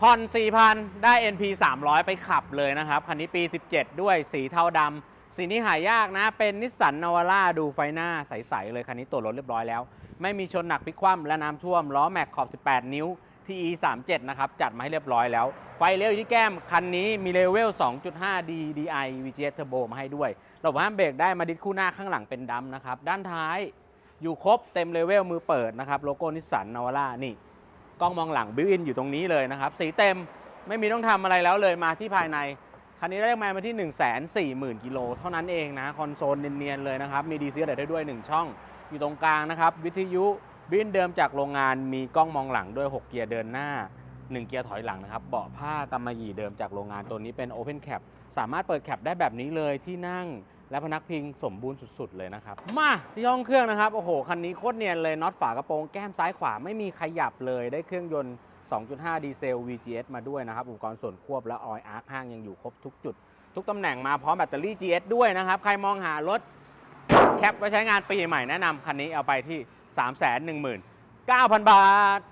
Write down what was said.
ผ่อน4,000 ได้ NP 300 ไปขับเลยนะครับ คันนี้ปี 17 ด้วยสีเทาดำสีนี้หายากนะ เป็นนิสสันนาวาร่าดูไฟหน้าใส ๆ เลย คันนี้ตรวจรถเรียบร้อยแล้ว ไม่มีชนหนักพลิกคว่ำและน้ำท่วม ล้อแม็กขอบ 18 นิ้ว TE 37นะครับ จัดมาให้เรียบร้อยแล้ว ไฟเลี้ยวที่แก้ม คันนี้มีเลเวล 2.5 DDI VGS Turbo มาให้ด้วย ระบบห้ามเบรกได้มาดิสคู่หน้าข้างหลังเป็นดำนะครับ ด้านท้ายอยู่ครบเต็มเลเวลมือเปิดนะครับ โลโก้นิสสันนาวาร่านี่ กล้องมองหลังบิวอินอยู่ตรงนี้เลยนะครับ สีเต็มไม่มีต้องทำอะไรแล้วเลยมาที่ภายใน คันนี้ได้มามาที่ 1 4 0 0 0 0กิโลเท่านั้นเองนะ คอนโซลเนียนๆเลยนะครับ มีดีซีได้ด้วย 1 ช่อง อยู่ตรงกลางนะครับ วิทยุบินเดิมจากโรงงานมีกล้องมองหลังด้วย 6 เกียร์เดินหน้า 1 เกียร์ถอยหลังนะครับ เบาะผ้ากำมะหยี่เดิมจากโรงงานตัวนี้เป็น Open Cap สามารถเปิดแคปได้แบบนี้เลยที่นั่ง และพนักพิงสมบูรณ์สุด ๆ เลยนะครับ มาที่ห้องเครื่องนะครับ โอ้โห คันนี้โคตรเนียนเลยน็อตฝากระโปรงแก้มซ้ายขวาไม่มีขยับเลยได้เครื่องยนต์ 2.5 ดีเซล VGS มาด้วยนะครับ อุปกรณ์ส่วนควบและออยอาร์คห้างยังอยู่ครบทุกจุด ทุกตำแหน่งมาพร้อมแบตเตอรี่ GS ด้วยนะครับ ใครมองหารถแคปไว้ใช้งานปีใหม่แนะนำคันนี้เอาไปที่ 3 1 9 0 0 0 บาท